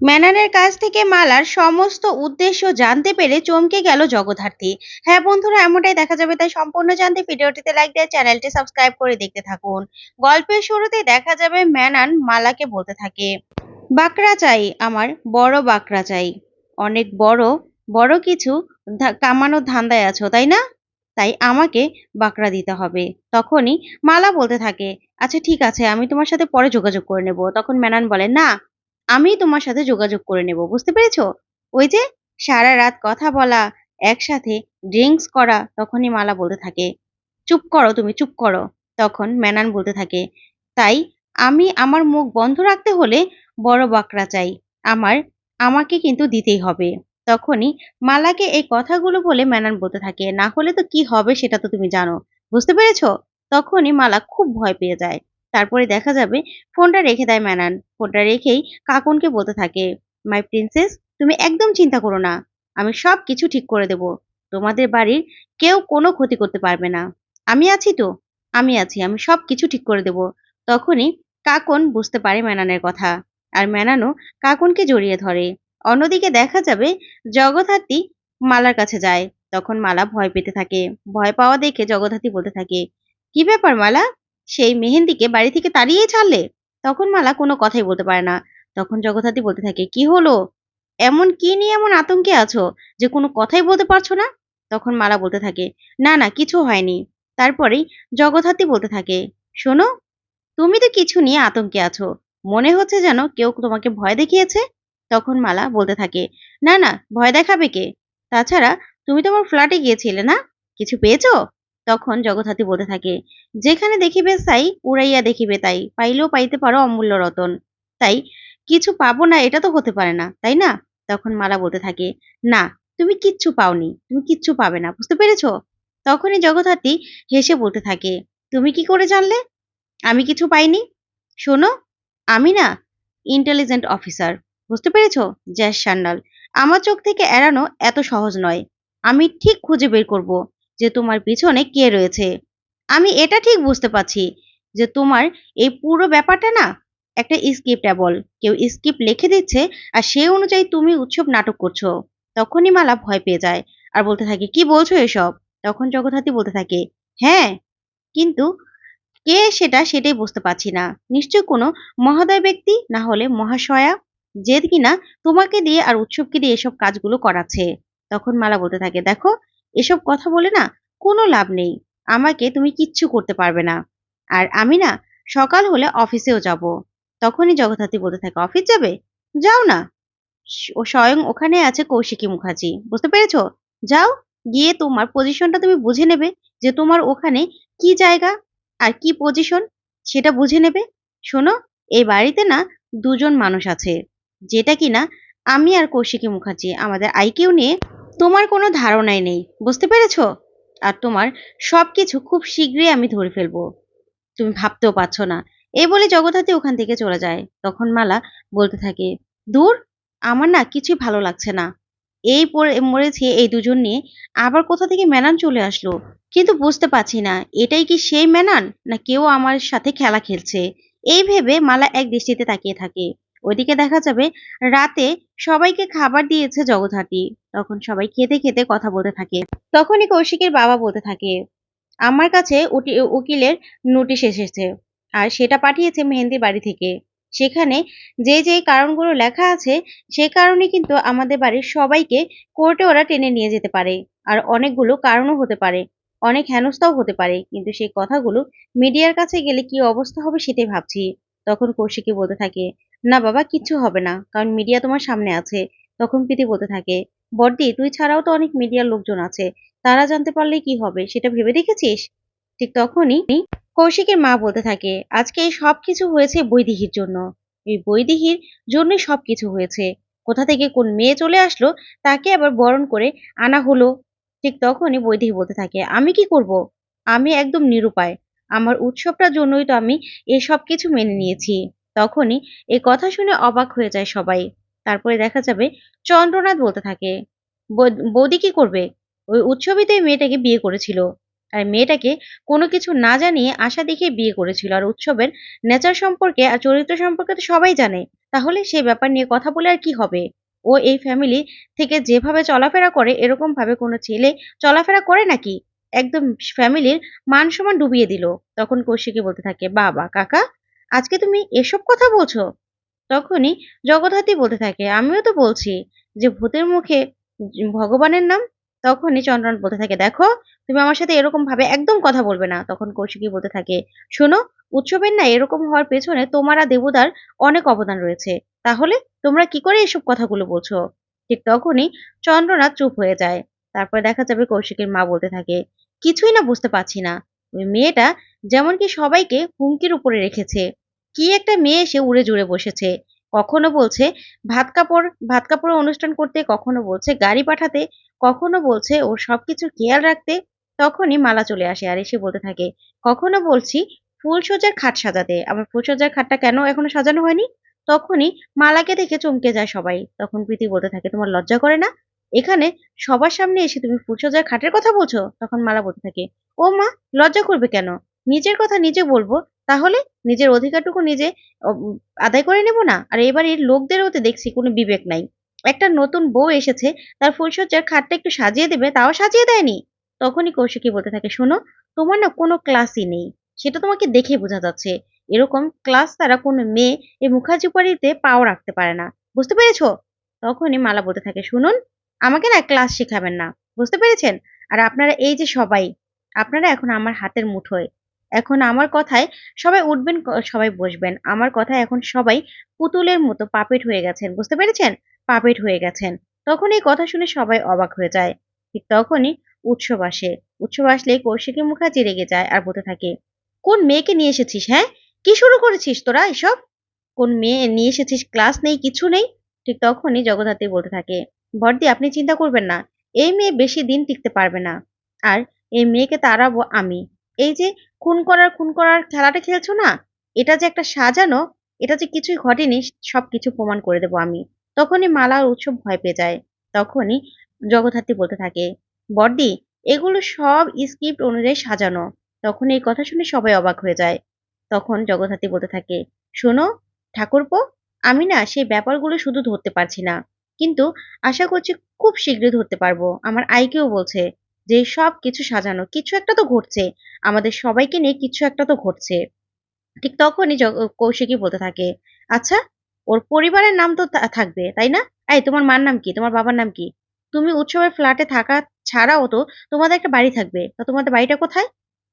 ম্যানানের কাছ থেকে মালার সমস্ত উদ্দেশ্য জানতে পেরে চমকে গেল জগদ্ধাত্রী। হ্যাঁ বন্ধুরা, এমনটাই দেখা যাবে। তাই সম্পূর্ণ জানতে ভিডিওটিতে লাইক দিয়ে চ্যানেলটি সাবস্ক্রাইব করে দেখতে থাকুন। গল্পের শুরুতে দেখা যাবে ম্যানান মালাকে বলতে থাকে বাকরা চাই আমার বড় বাকরা চাই অনেক বড় বড় কিছু কামানোর ধান্দায় আছো, তাই না? তাই আমাকে বাকরা দিতে হবে। তখনই মালা বলতে থাকে আচ্ছা ঠিক আছে, আমি তোমার সাথে পরে যোগাযোগ করে নেব। তখন ম্যানান বলে, না আমি তোমার সাথে যোগাযোগ করে নেব, বুঝতে পেরেছ? ওই যে সারা রাত কথা বলা, একসাথে ড্রিঙ্কস করা, তখনই মালা বলতে থাকে। চুপ করো তুমি, চুপ করো, তখন ম্যানান বলতে থাকে। তাই আমি আমার মুখ বন্ধ রাখতে হলে বড় বাঁকড়া চাই। আমার, আমাকে কিন্তু দিতেই হবে। তখনই মালাকে এই কথাগুলো বলে ম্যানান বলতে থাকে। না হলে তো কি হবে সেটা তো তুমি জানো, বুঝতে পেরেছ? তখনই মালা খুব ভয় পেয়ে যায়। তারপরে দেখা যাবে ফোনটা রেখে দেয় ম্যানান ফোনটা রেখেই কাকুনকে বলতে থাকে মাই প্রিন্সেস তুমি একদম চিন্তা করো না, আমি সব কিছু ঠিক করে দেব। তোমাদের বাড়ির কেউ কোনো ক্ষতি করতে পারবে না। আমি আছি তো, আমি আছি, আমি সব কিছু ঠিক করে দেব। তখনই কাকন বুঝতে পারে ম্যানানের কথা আর ম্যানানও কাকনকে জড়িয়ে ধরে। অন্যদিকে দেখা যাবে জগদ্ধাত্রী মালার কাছে যায়। তখন মালা ভয় পেতে থাকে। ভয় পাওয়া দেখে জগদ্ধাত্রী বলতে থাকে, কি ব্যাপার মালা? সেই মেহেন্দিকে বাড়ি থেকে তাড়িয়ে ছাড়লে তখন মালা কোনো কথাই বলতে পারে না। তখন জগদ্ধাত্রী বলতে থাকে, কি হলো? এমন কি নিয়ে এমন আতঙ্কে আছো যে কোনো কথাই বলতে পারছ না? তখন মালা বলতে থাকে, না না, কিছু হয়নি। তারপরেই জগদ্ধাত্রী বলতে থাকে, শোনো, তুমি তো কিছু নিয়ে আতঙ্কে আছো। মনে হচ্ছে যেন কেউ তোমাকে ভয় দেখিয়েছে? তখন মালা বলতে থাকে, না না, ভয় দেখাবে কে? তাছাড়া তুমি তোমার ফ্ল্যাটে গিয়েছিলে না? কিছু পেয়েছ? তখন জগদ্ধাত্রী বলতে থাকে, যেখানে দেখিবে সাই, উড়াইয়া দেখিবে তাই, পাইলেও পাইতে পারো অমূল্য রতন। তাই কিছু পাবো না, এটা তো হতে পারে না, তাই না? তখন মালা বলতে থাকে, না, তুমি কিচ্ছু পাওনি, তুমি কিচ্ছু পাবে না, বুঝতে পেরেছ? তখনই জগদ্ধাত্রী হেসে বলতে থাকে, তুমি কি করে জানলে? আমি কিছু পাইনি। শোনো, আমি না ইন্টেলিজেন্ট অফিসার বুঝতে পেরেছ? জ্যাস সান্যাল আমার চোখ থেকে এড়ানো এত সহজ নয়। আমি ঠিক খুঁজে বের করব। যে তোমার পিছনে কে রয়েছে। আমি এটা ঠিক বুঝতে পারছি যে তোমার এই পুরো ব্যাপারটা না একটা স্ক্রিপ্টেবল কেউ স্ক্রিপ্ট লিখে দিচ্ছে আর সেই অনুযায়ী তুমি উৎসব নাটক করছ। তখনই মালা ভয় পেয়ে যায় আর বলতে থাকে, কি বলছো এসব? তখন জগদ্ধাত্রী বলতে থাকে হ্যাঁ কিন্তু কে সেটা সেটাই বুঝতে পারছি না। নিশ্চয় কোনো মহোদয় ব্যক্তি না হলে মহাশয়া যে কিনা তোমাকে দিয়ে আর উৎসবকে দিয়ে এসব কাজগুলো করাচ্ছে? তখন মালা বলতে থাকে, দেখো এসব কথা বলে না কোনো লাভ নেই। আমাকে তুমি কিচ্ছু করতে পারবে না। আর আমি না সকাল হলে অফিসেও যাব। তখনই জগদ্ধাত্রী বলতে থাকে, অফিস যাবে? যাও না। ও স্বয়ং ওখানে আছে কৌশিকী মুখার্জি। বুঝতে পেরেছ? যাও, গিয়ে তোমার পজিশনটা তুমি বুঝে নেবে যে তোমার ওখানে কি জায়গা আর কি পজিশন সেটা বুঝে নেবে। শোনো, এই বাড়িতে না দুজন মানুষ আছে। যেটা কিনা আমি আর কৌশিকী মুখার্জি, আমাদের আইকিউ নিয়ে তোমার কোনো ধারণাই নেই, বুঝতে পেরেছ? আর তোমার সবকিছু খুব শীঘ্রই আমি ধরে ফেলব। তুমি ভাবতেও পারছ না। এই বলে জগদ্ধাত্রী ওখান থেকে চলে যায়। তখন মালা বলতে থাকে, দূর, আমার না কিছুই ভালো লাগছে না। এই মরেছে এই দুজন নিয়ে আবার কোথা থেকে ম্যানান চলে আসলো? কিন্তু বুঝতে পারছি না, এটাই কি সেই ম্যানান না কেউ আমার সাথে খেলা খেলছে? এই ভেবে মালা এক দৃষ্টিতে তাকিয়ে থাকে। ওইদিকে দেখা যাবে রাতে সবাইকে খাবার দিয়েছে জগদ্ধাত্রী। তখন সবাই খেতে খেতে কথা বলতে থাকে। তখনই কৌশিকের বাবা বলতে থাকে, আমার কাছে উকিলের নোটিশ এসেছে আর সেটা পাঠিয়েছে মেহেন্দির বাড়ি থেকে। সেখানে যে যে কারণগুলো লেখা আছে সে কারণে কিন্তু আমাদের বাড়ির সবাইকে কোর্টে ওরা টেনে নিয়ে যেতে পারে আর অনেকগুলো কারণও হতে পারে, অনেক হেনস্থাও হতে পারে। কিন্তু সেই কথাগুলো মিডিয়ার কাছে গেলে কি অবস্থা হবে সেটাই ভাবছি। তখন কৌশিকী বলতে থাকে, না বাবা, কিচ্ছু হবে না, কারণ মিডিয়া তোমার সামনে আছে। তখন প্রীতি বলতে থাকে বর্দি তুই ছাড়াও তো অনেক মিডিয়ার লোকজন আছে, তারা জানতে পারলে কি হবে, সেটা ভেবে দেখেছিস? ঠিক তখনই কৌশিকের মা বলতে থাকে, আজকে এই সব কিছু হয়েছে বৈদিহীর জন্য। এই বৈদিহীর জন্যই সবকিছু হয়েছে। কোথা থেকে কোন মেয়ে চলে আসলো, তাকে আবার বরণ করে আনা হলো। ঠিক তখনই বৈদিহী বলতে থাকে, আমি কি করব? আমি একদম নিরুপায়। আমার উৎসবটার জন্যই তো আমি এই সব কিছু মেনে নিয়েছি। তখনই এই কথা শুনে অবাক হয়ে যায় সবাই। তারপরে দেখা যাবে চন্দ্রনাথ বলতে থাকে, "বৌ- বৌদি কি করবে? ওই এই মেয়েটাকে বিয়ে করেছিল। আর মেয়েটাকে কোনো কিছু না জানিয়ে আশা দেখে বিয়ে করেছিল। আর উৎসবের নেচার সম্পর্কে আর চরিত্র সম্পর্কে তো সবাই জানে। তাহলে সেই ব্যাপার নিয়ে কথা বলে আর কি হবে? ও এই ফ্যামিলি থেকে যেভাবে চলাফেরা করে এরকম ভাবে কোনো ছেলে চলাফেরা করে নাকি? একদম ফ্যামিলির মান সম্মান ডুবিয়ে দিল। তখন কৌশিকী বলতে থাকে, বাবা, কাকা, আজকে তুমি এসব কথা বলছো? তখনই জগদ্ধাত্রী বলতে থাকে, আমিও তো বলছি যে ভূতের মুখে ভগবানের নাম? তখনই চন্দ্রন বলতে থাকে, দেখো, তুমি আমার সাথে এরকম ভাবে একদম কথা বলবে না। তখন কৌশিকী বলতে থাকে, শোনো, উৎসবের না এরকম হওয়ার পেছনে তোমার দেবতার অনেক অবদান রয়েছে। তাহলে তোমরা কি করে এসব কথাগুলো বলছো? ঠিক তখনই চন্দ্রনাথ চুপ হয়ে যায়। তারপর দেখা যাবে কৌশিকের মা বলতে থাকে কিছুই না বুঝতে পারছি না। ওই মেয়েটা যেমন কি সবাইকে হুমকির উপরে রেখেছে। কি একটা মেয়ে এসে উড়ে জুড়ে বসেছে। কখনো বলছে ভাত কাপড় ভাত কাপড় অনুষ্ঠান করতে, কখনো বলছে গাড়ি পাঠাতে, কখনো বলছে ওর সবকিছুর খেয়াল রাখতে, তখনই মালা চলে আসে আর এসে বলতে থাকে, কখনো বলছি ফুলসজ্জার খাট সাজাতে, আবার ফুলসজ্জার খাটটা কেন এখনও সাজানো হয়নি? তখনই মালাকে দেখে চমকে যায় সবাই। তখন প্রীতি বলতে থাকে, তোমার লজ্জা করে না? এখানে সবার সামনে এসে তুমি ফুলসজ্জার খাটের কথা বলছো? তখন মালা বলতে থাকে। ও মা, লজ্জা করবে কেন? নিজের কথা নিজে বলব, তাহলে নিজের অধিকারটুকু নিজে আদায় করে নেব না? আর এবারে লোকদের ওতে দেখছি কোনো বিবেক নাই। একটা নতুন বউ এসেছে, তার ফুলসজ্জার খাটটা একটু সাজিয়ে দেবে, তাও সাজিয়ে দেয়নি। তখনই কৌশিকী বলতে থাকে, শোনো, তোমার না কোনো ক্লাসই নেই। সেটা তোমাকে দেখে বোঝা যাচ্ছে। এরকম ক্লাস তারা কোনো মেয়ে এই মুখার্জি বাড়িতে পাও রাখতে পারে না। বুঝতে পেরেছ? তখনই মালা বলতে থাকে, শুনুন আমাকে না ক্লাস শেখাবেন না, বুঝতে পেরেছেন? আর আপনারা এই যে সবাই, আপনারা এখন আমার হাতের মুঠোয়। এখন আমার কথায় সবাই উঠবেন সবাই বসবেন। আমার কথায় এখন সবাই পুতুলের মতো পাপেট হয়ে গেছেন, বুঝতে পেরেছেন? পাপেট হয়ে গেছেন। তখন এই কথা শুনে সবাই অবাক হয়ে যায়। ঠিক তখনই উৎসব আসে। উৎসব আসলে কৌশিকী মুখার্জি রেগে যায় আর বলতে থাকে, কোন মেয়েকে নিয়ে এসেছিস হ্যাঁ? কি শুরু করেছিস তোরা এসব? কোন মেয়ে নিয়ে এসেছিস? ক্লাস নেই, কিছু নেই? ঠিক তখনই জগদ্ধাত্রী বলতে থাকে বর্দি আপনি চিন্তা করবেন না, এই মেয়ে বেশি দিন টিকতে পারবে না। আর এই মেয়েকে তাড়াবো আমি। এই যে খুন করার খুন করার খেলাটা খেলছো না? এটা যে একটা সাজানো, এটা যে কিছুই ঘটেনি সব কিছু প্রমাণ করে দেবো আমি। তখনই মালা উৎসব ভয় পেয়ে যায়। তখনই জগদ্ধাত্রী বলতে থাকে বর্দি এগুলো সব স্ক্রিপ্ট অনুযায়ী সাজানো তখন এই কথা শুনে সবাই অবাক হয়ে যায়। তখন জগদ্ধাত্রী বলতে থাকে, শোনো, ঠাকুরপো, আমি না সেই ব্যাপারগুলো শুধু ধরতে পারছি না। কিন্তু আশা করছি খুব শীঘ্রই ধরতে পারব। আমার আইকেও বলছে যে, সব কিছু সাজানো, কিছু একটা তো ঘটছে। আমাদের সবাইকে নিয়ে কিছু একটা তো ঘটছে। ঠিক তখনই জগ- কৌশিকী বলতে থাকে আচ্ছা ওর পরিবারের নাম তো থাকবে, তাই না? এই, তোমার মার নাম কি? তোমার বাবার নাম কি? তুমি উৎসবের ফ্ল্যাটে থাকা ছাড়াও তো তোমাদের একটা বাড়ি থাকবে। তা তোমাদের বাড়িটা কোথায়?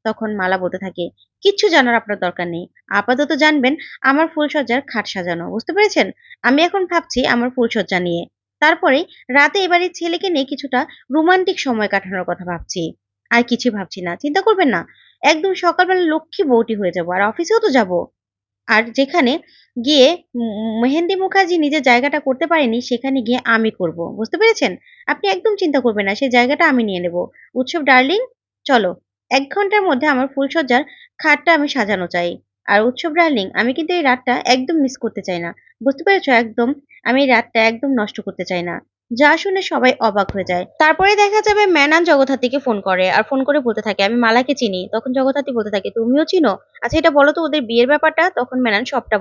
তখন মালা বলতে থাকে, কিচ্ছু জানার আপনার দরকার নেই। আপাতত জানবেন, আমার ফুলসজ্জার খাট সাজানো। বুঝতে পেরেছেন? আমি এখন ভাবছি আমার ফুলসজ্জা নিয়ে। তারপরে রাতে এবারে ছেলেকে নিয়ে কিছুটা রোমান্টিক সময় কাটানোর কথা ভাবছি। আর কিছু ভাবছি না, চিন্তা করবেন না। একদম সকালবেলা লক্ষ্মী বউটি হয়ে যাব আর অফিসেও তো যাব। আর যেখানে গিয়ে মেহেন্দি মুখার্জি নিজের জায়গাটা করতে পারেনি, সেখানে গিয়ে আমি করব। বুঝতে পেরেছেন? আপনি একদম চিন্তা করবেন না সেই জায়গাটা আমি নিয়ে নেব। উৎসব ডার্লিং, চলো। এক ঘণ্টার মধ্যে আমার ফুলসজ্জার খাটটা আমি সাজানো চাই। আর উৎসব ডার্লিং আমি কিন্তু এই রাতটা একদম মিস করতে চাই না। বুঝতে পেরেছ একদম? আমি এই রাতটা একদম নষ্ট করতে চাই না। যা শুনে সবাই অবাক হয়ে যায়। তারপরে দেখা যাবে ম্যানান জগদ্ধাত্রীকে ফোন করে আর ফোন করে বলতে থাকে, আমি মালাকে চিনি। তখন জগদ্ধাত্রী বলতে থাকে, তুমিও চিনো? আচ্ছা এটা বলো তো ওদের বিয়ের ব্যাপারটা? তখন ম্যানান সবটা